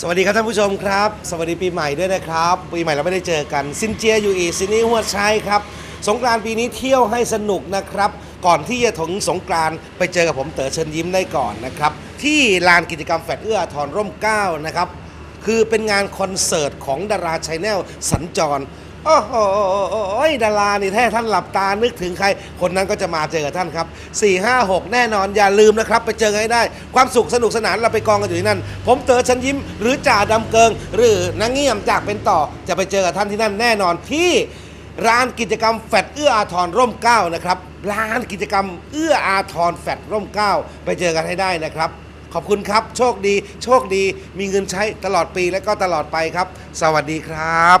สวัสดีครับท่านผู้ชมครับ สวัสดีปีใหม่ด้วยนะครับ ปีใหม่เราไม่ได้เจอกันซินเจียอยู่อีซินี่หัวชัยครับ สงกรานต์ปีนี้เที่ยวให้สนุกนะครับ ก่อนที่จะถึงสงกรานต์ไปเจอกับผมเต๋อเชิญยิ้มได้ก่อนนะครับ ที่ลานกิจกรรมแฟดเอื้ออนร่มเก้านะครับ คือเป็นงานคอนเสิร์ตของดาราชายแนลสัญจร โอ้โหดารานี่แท้ท่านหลับตานึกถึงใคร คนนั้นก็จะมาเจอกับท่านครับ 4 5 6 แน่นอนอย่าลืมนะครับ ไปเจอกันให้ได้ ความสุขสนุกสนานเราไปกองกันอยู่ที่นั่น ผมเต๋อชันยิ้ม หรือจ่าดำเกิง หรือนางเงี่ยมจากเป็นต่อจะไปเจอกับท่านที่นั่นแน่นอนที่ร้านกิจกรรมแฟดเอื้ออาทรร่มเก้านะครับร้านกิจกรรมเอื้ออาทรแฟดร่มเก้าไปเจอกันให้ได้นะครับ ขอบคุณครับ โชคดี โชคดี มีเงินใช้ตลอดปีและก็ตลอดไปครับ สวัสดีครับ